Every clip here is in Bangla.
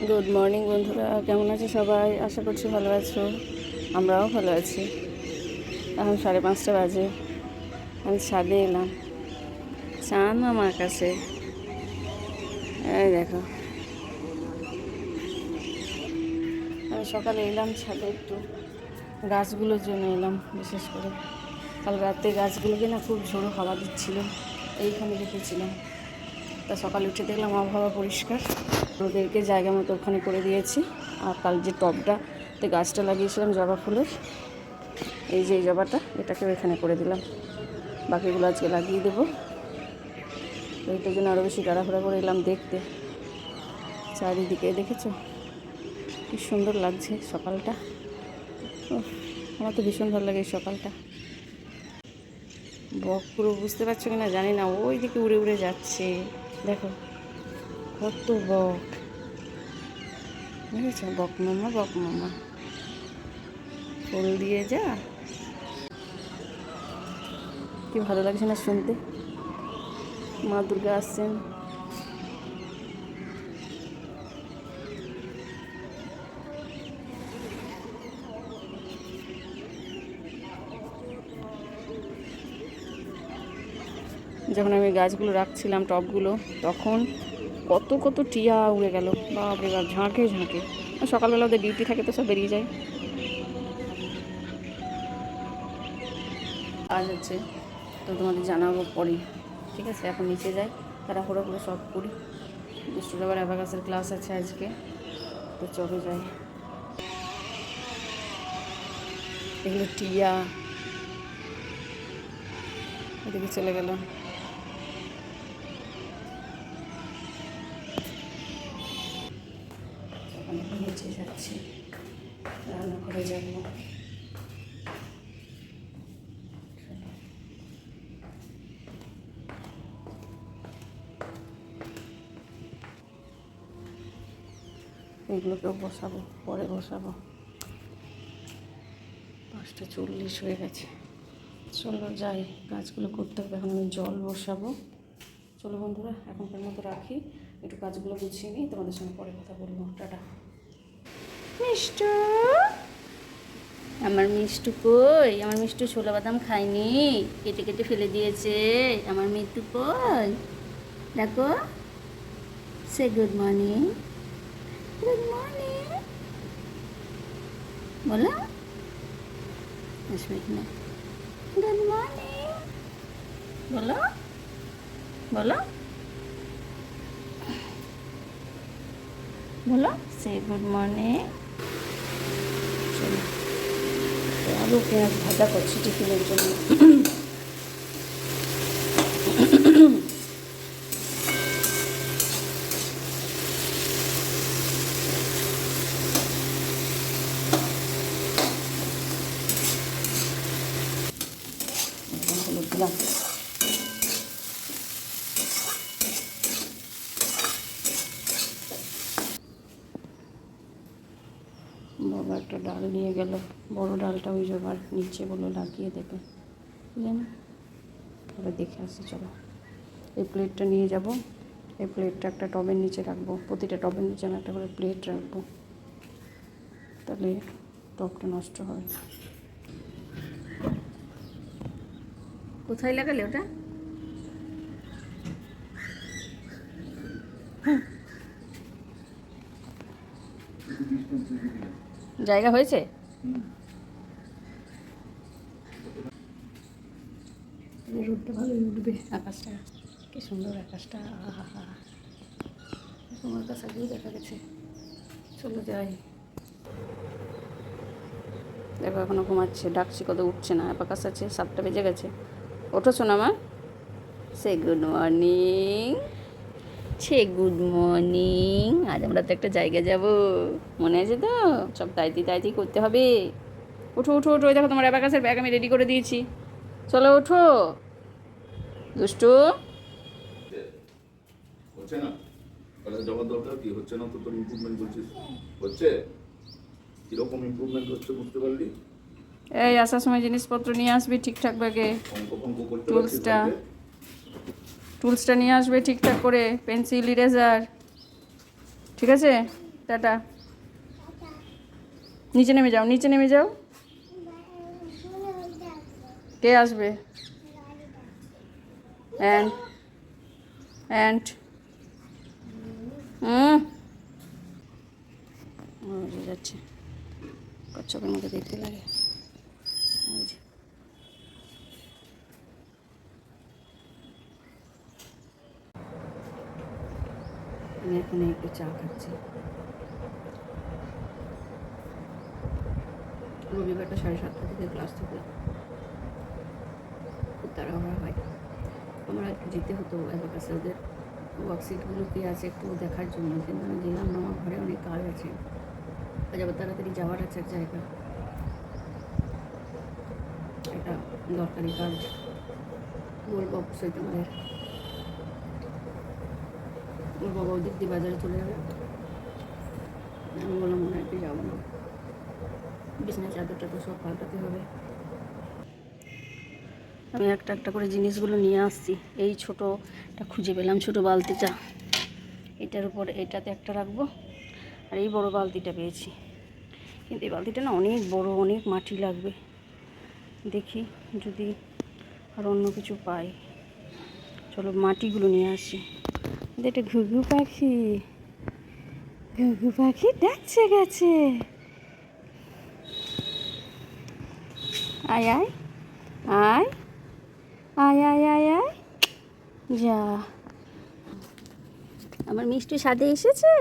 গুড মর্নিং বন্ধুরা। কেমন আছে সবাই? আশা করছি ভালো আছো। আমরাও ভালো আছি। এখন সাড়ে পাঁচটা বাজে। আমি ছাদে এলাম। চান আমার কাছে। এই দেখো। আমি সকালে এলাম ছাদে একটু। গাছগুলোর জন্য এলাম, বিশেষ করে। কাল রাতে গাছগুলোকে না খুব ঝোড়ো হাওয়া দিচ্ছিল। এইখানে রেখেছিলাম। তা সকালে উঠে দেখলাম আবহাওয়া পরিষ্কার। ওদেরকে জায়গা মতো ওখানে করে দিয়েছি। আর কাল যে টবটা, তে গাছটা লাগিয়েছিলাম জবা ফুলের, এই যে জবাটা, এটাকেও এখানে করে দিলাম। বাকিগুলো আজকে লাগিয়ে দেবো। এইটার জন্য আরও বেশি গাড়াফোড়া করে এলাম দেখতে। চারিদিকে দেখেছ? কি সুন্দর লাগছে সকালটা। আমার তো ভীষণ ভালো লাগে এই সকালটা। বক পুরো বুঝতে পারছ কি না জানি না ওই দিকে উড়ে উড়ে যাচ্ছে। দেখো। কত বক বুঝেছ বক মামা বক মামা। ফুল দিয়ে যা। কি ভালো লাগছে না শুনতে? মা দুর্গা আসছেন। যখন আমি গাছগুলো রাখছিলাম, টবগুলো, তখন কত কত টিয়া উড়ে গেল। বাপরে বাপ, ঝাঁকে ঝাঁকে। সকালবেলা ওদের ডিউটি থাকে তো সব বেরিয়ে যায়। আজ হচ্ছে, তো তোমাদের জানাব পরে। ঠিক আছে, এখন নিচে যাই, তাড়াহুড়ো করে সব করি। দুষ্টুর আবার অ্যাবাকাসের ক্লাস আছে আজকে, তো চলে যাই। এগুলো টিয়া। এদিকে চলে গেল এগুলোকেও বসাবো, পরে বসাবো। পাঁচটা চল্লিশ হয়ে গেছে। চলো যাই, কাজগুলো করতে হবে। এখন আমি জল বসাবো। চলো বন্ধুরা, এখনকার মতো রাখি। একটু কাজগুলো গুছিয়ে নিই, তোমাদের সঙ্গে পরে কথা বলব। টাটা। মিষ্টু? আমার মিষ্টু কই? আমার মিষ্টু ছোলা বাদাম খায়নি। কেটে কেটে ফেলে দিয়েছে। আমার মিট্টু কই? দেখো। সে গুড মর্নিং গুড মর্নিং বলো আসবে না গুড মর্নিং বলো বলো বলো সে গুড মর্নিং চলো তো আলু পেঁয়াজ ভাজা করছি টিফিনের জন্য এখন হলুদ দিলাম। বাবা একটা ডাল নিয়ে গেল। বড় ডালটা ওই জবার নিচে বলে লাগিয়ে দেবে। বুঝলেন? এবার দেখে আসি, চলো। এই প্লেটটা নিয়ে যাব। এই প্লেটটা একটা টবের নিচে রাখব। প্রতিটা টবের নিচে আমি একটা করে প্লেট রাখব। তাহলে টবটা নষ্ট হবে। না কোথায় লাগালে ওটা? জায়গা হয়েছে? রোদটা ভালোই উঠবে, আকাশটা কি সুন্দর আকাশটা আহা তোমার কাছে আগেও দেখা গেছে। চলো যাই। দেখো এখনও ঘুমাচ্ছে, ডাকছি কত উঠছে না আপাকাশ আছে, সাতটা বেজে গেছে। ওঠো শোনা মা সে গুড মর্নিং সে গুড মর্নিং আজ আমরা তো একটা জায়গায় যাব। মনে আছে তো? সব তাইতি তাইতি করতে হবে। ওঠো ওঠো ওঠো দেখো তোমার অ্যাবাকাসের ব্যাগ আমি রেডি করে দিয়েছি। চলো ওঠো। দুষ্টু। হচ্ছে না? জবাব দরকার কি? হচ্ছে না তো তোর ইমপ্রুভমেন্ট করছিস? হচ্ছে? কীরকম ইমপ্রুভমেন্ট হচ্ছে বুঝতে পারলি? এই আসার সময় জিনিসপত্র নিয়ে আসবি ঠিকঠাক ব্যাগে। টুলসটা। টুলসটা নিয়ে আসবে ঠিকঠাক করে, পেন্সিল, ইরেজার। ঠিক আছে? টাটা। নিচে নেমে যাও, নিচে নেমে যাও। কে আসবে? And and. হুম যাচ্ছে। কচ্ছপের মধ্যে দেখতে লাগে। ওই যে। আমি এখন একটু চা খাচ্ছি। রবিবারটা সাড়ে সাতটা থেকে ক্লাস থাকে। খুব তাড়াহুড়া হয়। আমরা যেতে হতো অ্যাবাকাসে ওদের। ওয়ার্কশিটগুলো কি আছে একটু দেখার জন্য। কিন্তু আমি গেলাম আমার ঘরে অনেক কাজ আছে। আজ আবার তাড়াতাড়ি যাওয়ার আছে এক জায়গা একটা দরকারি কাজ বলব অবশ্যই তোমাদের ওর বাবা ওদিক দিয়ে বাজারে চলে যাবে। আমি বললাম, মনে হয় যাব না। বিছনা চাদরটা তো সব পাল্টাতে হবে। আমি একটা একটা করে জিনিসগুলো নিয়ে আসছি। এই ছোটোটা খুঁজে পেলাম, ছোটো বালতিটা। এটার উপর এটাতে একটা রাখব। আর এই বড় বালতিটা পেয়েছি। কিন্তু এই বালতিটা না অনেক বড়, অনেক মাটি লাগবে। দেখি যদি আর অন্য কিছু পাই। চলো মাটিগুলো নিয়ে আসি। এটা ঘুঘু পাখি। ঘুঘু পাখি ডাকছে গেছে আয় আয় আয় আয় আয় আয় আয়। যা। আমার মিষ্টি সাথে এসেছে?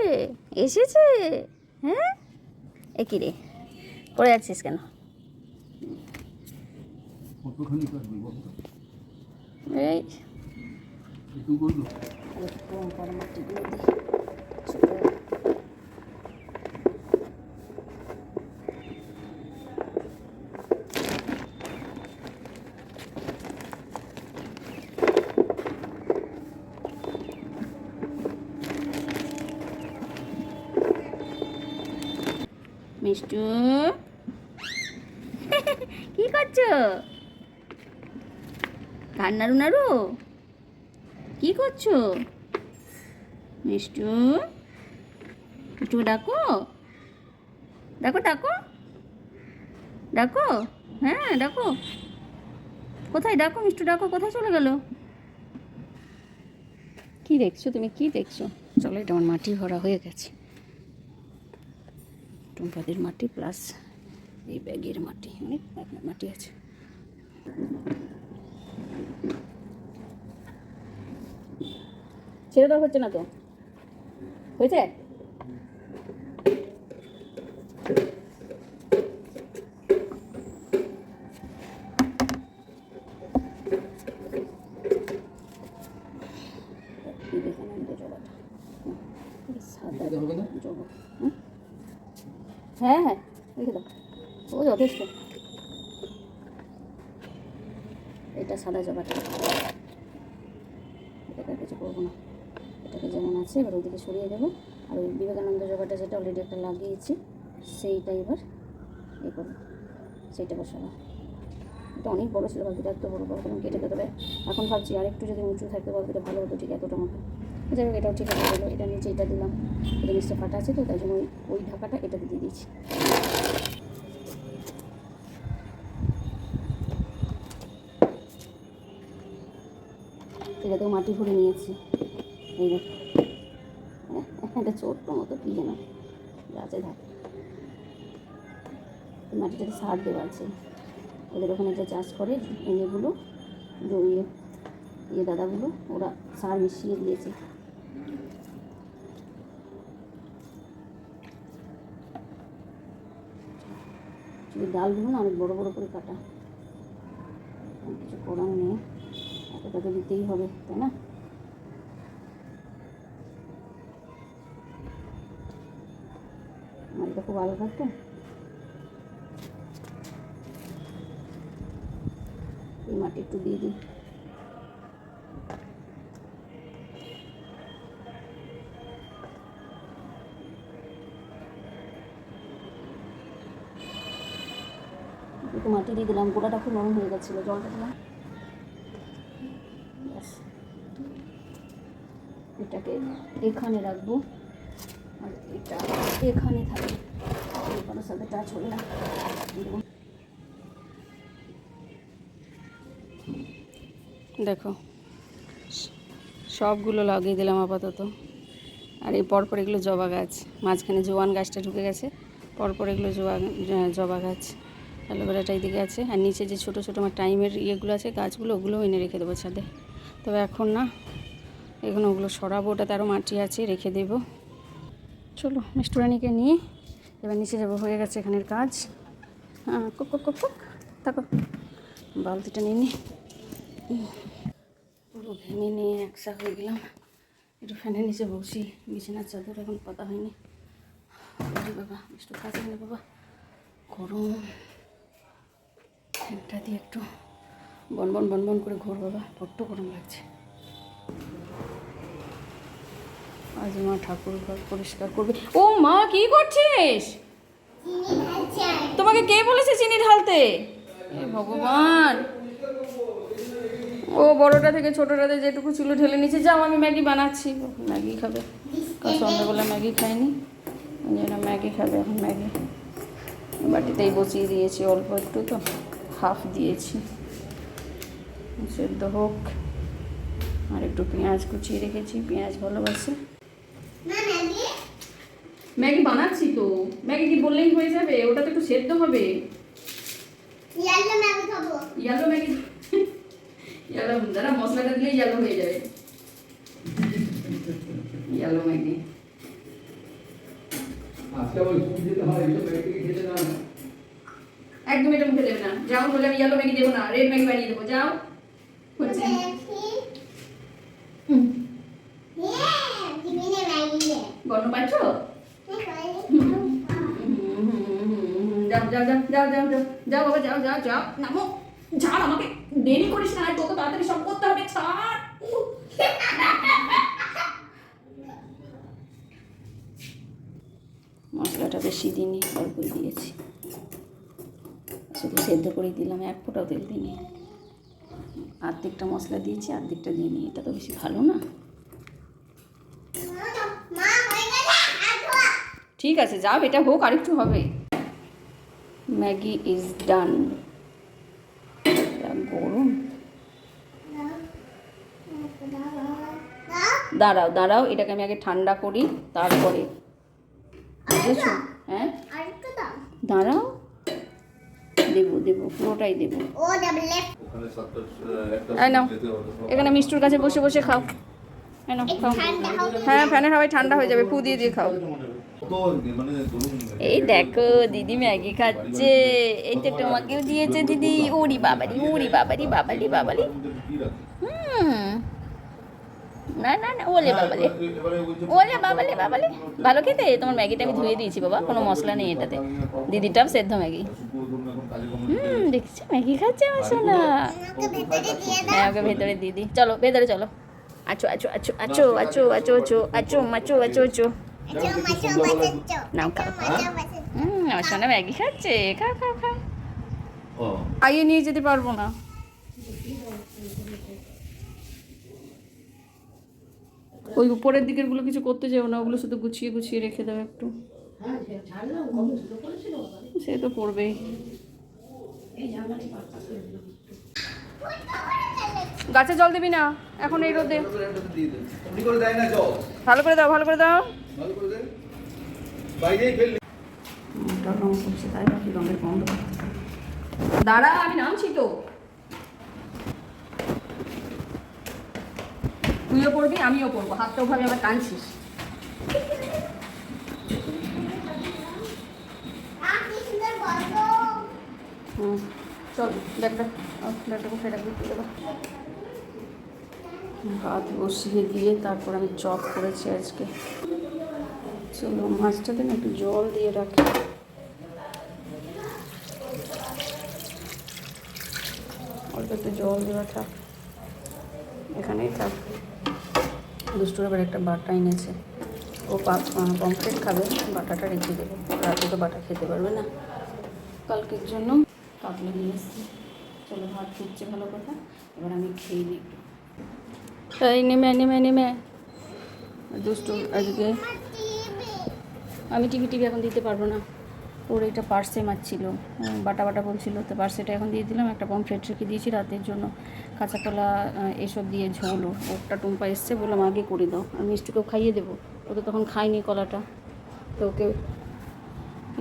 এসেছে? হ্যাঁ? এ রে? পড়ে যাচ্ছিস কেন? কতখানি কাটবি বল এই। একটু করল দিই। মিষ্টু। কি করছ? কার নাড়ু নাড়ু? কি করছ? মিষ্টু একটু ডাকো। ডাকো ডাকো। ডাকো? হ্যাঁ ডাকো। কোথায়? ডাকো, মিষ্টু, ডাকো। কোথায় চলে গেল? কি দেখছ তুমি? কি দেখছ? চলো, এটা আমার মাটি ভরা হয়ে গেছে। টুম্পাদের মাটি প্লাস এই ব্যাগের মাটি। অনেক মাটি আছে। ছেড়ে দেওয়া হচ্ছে না তো? হয়েছে? এটা? হ্যাঁ হ্যাঁ রেখে দাও। ও, যথেষ্ট। এটা সাদা জবাটা। আর কিছু করব না? এটাকে যেমন আছে, এবার ওইদিকে সরিয়ে দেবো। আর ওই বিবেকানন্দ জবাটা যেটা অলরেডি একটা লাগিয়েছি, সেইটা এবার এ করব, সেইটা বসাবো। এটা অনেক বড়ো ছিল বালতিটা এত বড়ো বড় করে কেটে দেবে? এখন ভাবছি আর একটু যদি উঁচু থাকতে বালতিটা ভালো হতো, ঠিক এতটা মতো। যাই হোক, এটাও ঠিক আছে হলো এটা নিচে এটা দিলাম। এটা নিচে ফাটা আছে তো, তাই জন্য ওই ঢাকাটা এটাতে দিয়ে দিয়েছি। এটাতেও মাটি ভরে নিয়েছি। এই দেখো। একটা ছোট্ট মতো কি যেন। গাছে থাক মাটিটাতে সার দেওয়া আছে। ওদের ওখানে যে চাষ করে এগুলো ইয়ে ইয়ে দাদাগুলো, ওরা সার মিশিয়ে দিয়েছে। শুধু ডালগুলো না, অনেক বড় বড় করে কাটা। কিছু করার নেই। এতটা তো দিতেই হবে, তাই না? ভালো থাকতো এই মাটি একটু দিয়ে দিই একটু মাটি দিয়ে দিলাম, গোড়াটা খুব নরম হয়ে গেছিল, জলটা দিলাম। এটাকে এখানে রাখব। এখানে থাকে। সাথে টাচ হবে না। দেখো, সবগুলো লাগিয়ে দিলাম আপাতত। আর এই পরপর এগুলো জবা গাছ। মাঝখানে জোয়ান গাছটা ঢুকে গেছে, পরপর এগুলো জবা জবা গাছ। অ্যালোভেরাটা এইদিকে আছে। আর নিচে যে ছোটো ছোটো আমার টাইমের ইয়েগুলো আছে, গাছগুলো, ওগুলোও এনে রেখে দেবো ছাদে। তবে এখন না, এখন ওগুলো সরাবো, ওটাতে আরও মাটি আছে, রেখে দেবো। চলো মিষ্টুরানিকে নিয়ে এবার নিচে যাব, হয়ে গেছে এখানের কাজ। হ্যাঁ কুক কুক কুক বালতিটা নিয়ে নি। পুরো ভেঙে নিয়ে একসা হয়ে গেলাম। একটু ফ্যানের নিচে বসি, বিছানার চাদর এখন পাতা হয়নি। বাবা, একটু কাজ হয়নি বাবা। গরম। ফ্যানটা দিয়ে একটু বনবন বনবন করে ঘোর বাবা, বড্ড গরম লাগছে। আজ মা ঠাকুর ঘর পরিষ্কার করবে। ও মা, কি করছিস? তোমাকে কে বলেছে চিনি ঢালতে? ভগবান। ও বড়টা থেকে ছোটটাতে যেটুকু ছিল ঢেলে নিচে যাও, আমি ম্যাগি বানাচ্ছি। ম্যাগি খাবে। কাল সন্ধ্যাবেলা ম্যাগি খাইনি। জন্য ম্যাগি খাবে এখন ম্যাগি। বাটিতেই বসিয়ে দিয়েছি, অল্প একটু তো। হাফ দিয়েছি। সেদ্ধ হোক। আর একটু পেঁয়াজ কুচিয়ে রেখেছি। পেঁয়াজ ভালোবাসে। ম্যাগি। বানাচ্ছি তো। ম্যাগি কি বললেই হয়ে যাবে? ওটা তো একটু সেদ্ধ হবে। ইয়ালো ম্যাগি খাব। ইয়ালো ম্যাগি ইয়ালো দাঁড়া মশলাটা দিলেই ইয়ালো হয়ে যাবে। Yellow Maggi. হয় না। একদম এটা মুখে দেবে না। যাও বলে আমি ইয়ালো ম্যাগি দেবো না রেড ম্যাগি বানিয়ে দেবো। যাও। হচ্ছে হুম, হ্যাঁ টিফিনে ম্যাগি দে গন্ধ পাচ্ছ যাও যাও যাও যাও যাও যাও যাও বাবা, যাও যাও যাও। নামো, ছাড় আমাকে। দেরি করিস না, তোকে তাড়াতাড়ি সব করতে হবে, ছাড়। মশলাটা বেশি দিইনি অল্পই দিয়েছি। শুধু সেদ্ধ করেই দিলাম, এক ফোঁটাও তেল দিইনি। আর্ধেকটা মশলা দিয়েছি, আর্ধেকটা দিইনি, এটা তো বেশি ভালো না মা হয়ে গেছে আর ধোয়া ঠিক আছে যাও এটা হোক আরেকটু হবে। Maggi is done. গরম। দাঁড়াও দাঁড়াও এটাকে আমি আগে ঠান্ডা করি তারপরে। বুঝেছ? হ্যাঁ? আর একটু দাও দাঁড়াও। দেবো দেবো পুরোটাই দেবো। নাও এখানে মিষ্টুর কাছে বসে বসে খাও। এই খাও। হ্যাঁ ফ্যানের হাওয়ায় ঠান্ডা হয়ে যাবে ফু দিয়ে দিয়ে খাও। এই দেখো দিদি ম্যাগি খাচ্ছে এই তো তোমাকেও দিয়েছে দিদি ওরি বাবারি ওরি বাবারি বাবালি বাবালি না না না ওলে বাবালে ওলে বাবালে বাবালে ভালো খেতে তোমার ম্যাগিটা আমি ধুয়ে দিয়েছি বাবা কোনো মশলা নেই এটাতে দিদিটাও সেদ্ধ ম্যাগি হুম দেখছ ম্যাগি খাচ্ছে আমার সোনা হ্যাঁ ওকে ভেতরে দিদি চলো ভেতরে চলো আচো আচো আচো আচো আচো মাচো আচো আচো আচ্ছা মাছো মাছো নাও খাও হুম আমার ম্যাগি খাচ্ছে। খাও খাও খাও। ও। খাইয়ে নিয়ে যেতে পারব না। ওই উপরের দিকেরগুলো কিছু করতে যাব না ওগুলো শুধু গুছিয়ে গুছিয়ে রেখে দেবে একটু। সে তো পড়বেই গাছে জল দিবি না এখন এই রোদে। এমনি করে দেয় না জল? ভালো করে দাও ভালো করে দাও। দাঁড়া, আমি নামছি তো। তুইও পড়বি, আমিও পড়ব। হাতটা ওভাবে আবার টানছিস। চল ব্যাগটা ব্যাগটা বসিয়ে দিয়ে তারপর আমি চক করেছি আজকে। চলো, মাছটাতে না একটু জল দিয়ে রাখি। অল্প একটু জল দেওয়া থাক। এখানেই থাক। দুষ্টুর আবার একটা বাটা এনেছে। ও পমফ্রেট খাবে, বাটাটা রেখে দেবো। রাতে তো বাটা খেতে পারবে না। কালকের জন্য কাতলা নিয়ে এসছি। চলো, ভাত ফুটছে ভালো কথা। এবার আমি খেয়ে নিই একটু। এই, নেমে নেমে নেমে দুষ্টু, আজকে আমি টিভি টিভি এখন দিতে পারব না। ওর এটা পার্সে মারছিল বাটা বাটা বলছিল। তো পার্সেটা এখন দিয়ে দিলাম। একটা পমফ্রেট রেখে দিয়েছি রাতের জন্য। কাঁচা কলা এসব দিয়ে ঝোল ওরটা টুম্পা এসছে। বললাম, আগে করে দাও। আমি মিষ্টিকেও খাইয়ে দেবো। ও তো তখন খাইনি কলাটা। তো ওকে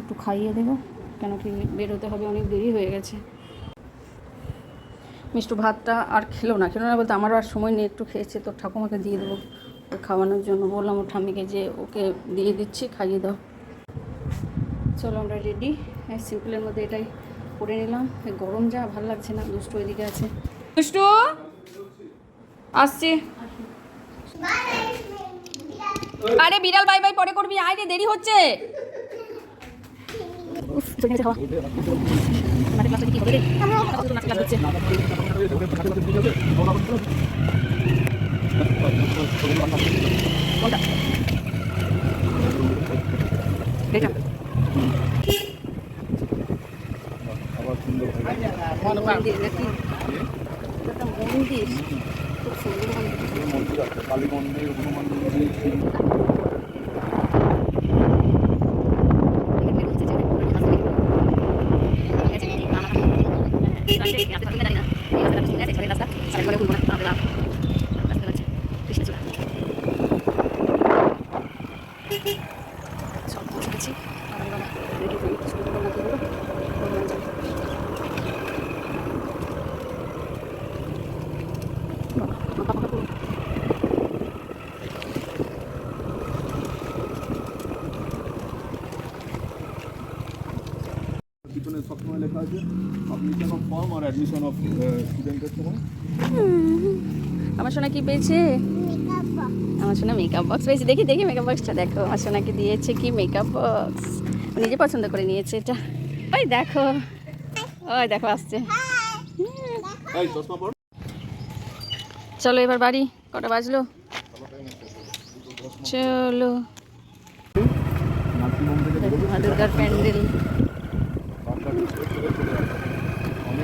একটু খাইয়ে দেবো। কেন কি বেরোতে হবে, অনেক দেরি হয়ে গেছে। মিষ্টু ভাতটা আর খেলো না। খেলো না বলতে আমারও আর সময় নেই। একটু খেয়েছে। তো ঠাকুমাকে দিয়ে দেবো। খাওয়ানোর জন্য বললাম ও ঠাম্মিকে যে ওকে দিয়ে দিচ্ছি, খাইয়ে দাও। চলো আমরা রেডি সিম্পলের মধ্যে এটাই করে নিলাম। গরম যা, ভালো লাগছে না, দুষ্টু ওইদিকে আছে। দুষ্টু, আসছি। আরে বিড়াল, বাই বাই, পরে করবি। আয় রে, দেরি হচ্ছে। কি হবে রে? কত নাচ ক্লাস হচ্ছে। কোনটা? এটা। মন্দির খুব সুন্দর মন্দির কালী মন্দির হনুমান মন্দির অ্যাডমিশন অফ স্টুডেন্টের সময়? আমার সোনা কি পেয়েছে? আমার সোনা মেকআপ বক্স পেয়েছে। দেখি দেখি মেকআপ বক্সটা দেখো। আমার সোনাকে দিয়েছে কি মেকআপ বক্স নিজে পছন্দ করে নিয়েছে এটা। ওই দেখো। ওই দেখো আসছে। চলো এবার বাড়ি। কটা বাজলো? চলো। দুর্গার প্যান্ডেল অনেকে অনেক কামি করে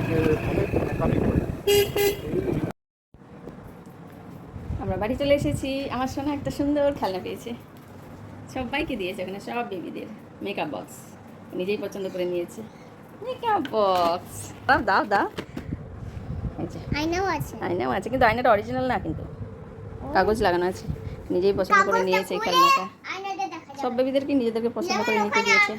আমরা বাড়ি চলে এসেছি। আমার সোনা একটা সুন্দর খেলনা পেয়েছে। সবাইকে দিয়েছে ওখানে সব বেবিদের। মেকআপ বক্স নিজেই পছন্দ করে নিয়েছে। মেকআপ বক্স দাও দাও দাও। আয়নাও আছে। আয়নাও আছে কিন্তু আয়নাটা অরিজিনাল না কিন্তু। কাগজ লাগানো আছে। নিজেই পছন্দ করে নিয়েছে এই খেলনাটা। সব বেবিদেরকে নিজেদেরকে পছন্দ করে নিতে দিয়েছে।